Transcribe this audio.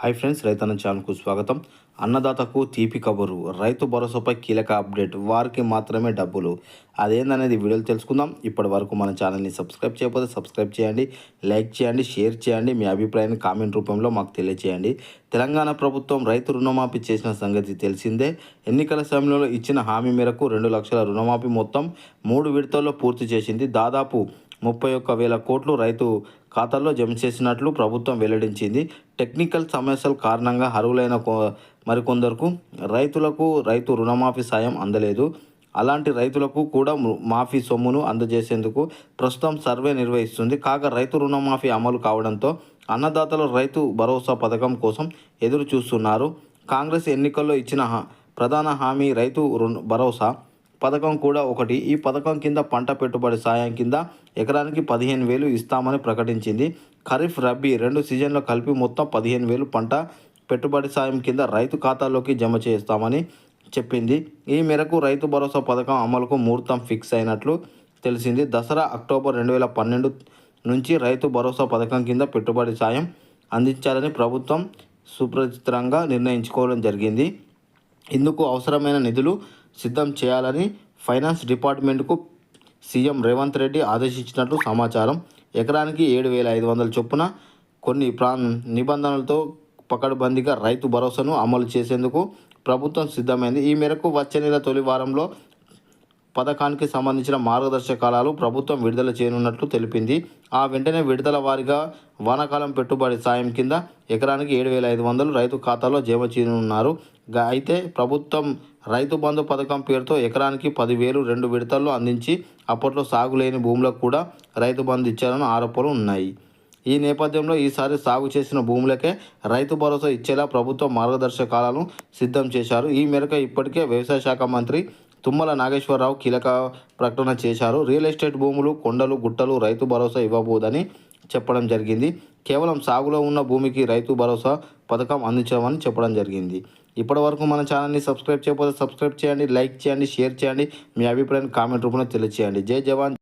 Hi friends రైతన్న ఛానల్కు స్వాగతం. అన్నదాతకు తీపి కబురు. రైతు భరోసాపై కీలక అప్డేట్. వారికి మాత్రమే డబ్బులు. అదేందనేది వీడియోలు తెలుసుకుందాం. ఇప్పటి వరకు మన ఛానల్ని సబ్స్క్రైబ్ చేయకపోతే సబ్స్క్రైబ్ చేయండి లైక్ చేయండి షేర్ చేయండి. మీ అభిప్రాయాన్ని కామెంట్ రూపంలో మాకు తెలియజేయండి తెలంగాణ ప్రభుత్వం రైతు రుణమాఫీ చేసిన సంగతి తెలిసిందే. ఎన్నికల సమయంలో ఇచ్చిన హామీ మేరకు రెండు లక్షల రుణమాఫీ మొత్తం మూడు విడతల్లో పూర్తి చేసింది దాదాపు ముప్పై ఒక్క వేల కోట్లు రైతు ఖాతాల్లో జమ చేసినట్లు ప్రభుత్వం వెల్లడించింది. టెక్నికల్ సమస్యల కారణంగా అర్హులైన కొ- మరికొందరకు రైతులకు రైతు రుణమాఫీ సాయం అందలేదు. అలాంటి రైతులకు కూడా మాఫీ సొమ్మును అందజేసేందుకు ప్రస్తుతం సర్వే నిర్వహిస్తుంది. కాగా రైతు రుణమాఫీ అమలు కావడంతో అన్నదాతలు రైతు భరోసా పథకం కోసం ఎదురు చూస్తున్నారు కాంగ్రెస్ ఎన్నికల్లో ఇచ్చిన హా- ప్రధాన హామీ రైతు రుణ భరోసా పథకం కూడా ఒకటి. ఈ పథకం కింద పంట పెట్టుబడి సాయం కింద ఎకరానికి పదిహేను వేలు ఇస్తామని ప్రకటించింది. ఖరీఫ్ రబీ రెండు సీజన్లో కలిపి మొత్తం పదిహేను వేలు పంట పెట్టుబడి సాయం కింద రైతు ఖాతాలోకి జమ చేస్తామని చెప్పింది. ఈ మేరకు రైతు భరోసా పథకం అమలుకు ముహూర్తం ఫిక్స్ అయినట్లు తెలిసింది. దసరా అక్టోబర్ రెండు వేల పన్నెండు నుంచి రైతు భరోసా పథకం కింద పెట్టుబడి సాయం అందించాలని ప్రభుత్వం సుప్రచితంగా నిర్ణయించుకోవడం జరిగింది. ఇందుకు అవసరమైన నిధులు సిద్ధం చేయాలని ఫైనాన్స్ డిపార్ట్మెంట్కు సీఎం రేవంత్ రెడ్డి ఆదేశించినట్లు సమాచారం. ఎకరానికి ఏడు వేల ఐదు వందల చొప్పున కొన్ని ప్రా నిబంధనలతో పకడ్బందీగా రైతు భరోసాను అమలు చేసేందుకు ప్రభుత్వం సిద్ధమైంది. ఈ మేరకు వచ్చే నెల తొలి వారంలో పథకానికి సంబంధించిన మార్గదర్శకాలను ప్రభుత్వం విడుదల చేయనున్నట్లు తెలిపింది. ఆ వెంటనే విడుదల వారిగా వానాకాలం పెట్టుబడి సాయం కింద ఎకరానికి ఏడు వేల ఐదు వందలు రైతు ఖాతాలో జమ చేయనున్నారు. అయితే ప్రభుత్వం రైతు బంధు పథకం పేరుతో ఎకరానికి పదివేలు రెండు విడతల్లో అందించి అప్పట్లో సాగు లేని భూములకు కూడా రైతు బంధు ఇచ్చారని ఆరోపణలు ఉన్నాయి. ఈ నేపథ్యంలో ఈసారి సాగు చేసిన భూములకే రైతు భరోసా ఇచ్చేలా ప్రభుత్వ మార్గదర్శకాలను సిద్ధం చేశారు. ఈ మేరకు ఇప్పటికే వ్యవసాయ శాఖ మంత్రి తుమ్మల నాగేశ్వరరావు కీలక ప్రకటన చేశారు. రియల్ ఎస్టేట్ భూములు కొండలు గుట్టలు రైతు భరోసా ఇవ్వబోదని చెప్పడం జరిగింది. కేవలం సాగులో ఉన్న భూమికి రైతు భరోసా పథకం అందించమని చెప్పడం జరిగింది. ఇప్పటివరకు మన ఛానల్ని సబ్స్క్రైబ్ చేయకపోతే సబ్స్క్రైబ్ చేయండి లైక్ చేయండి షేర్ చేయండి. మీ అభిప్రాయాన్ని కామెంట్ రూపంలో తెలియచేయండి. జై జవాన్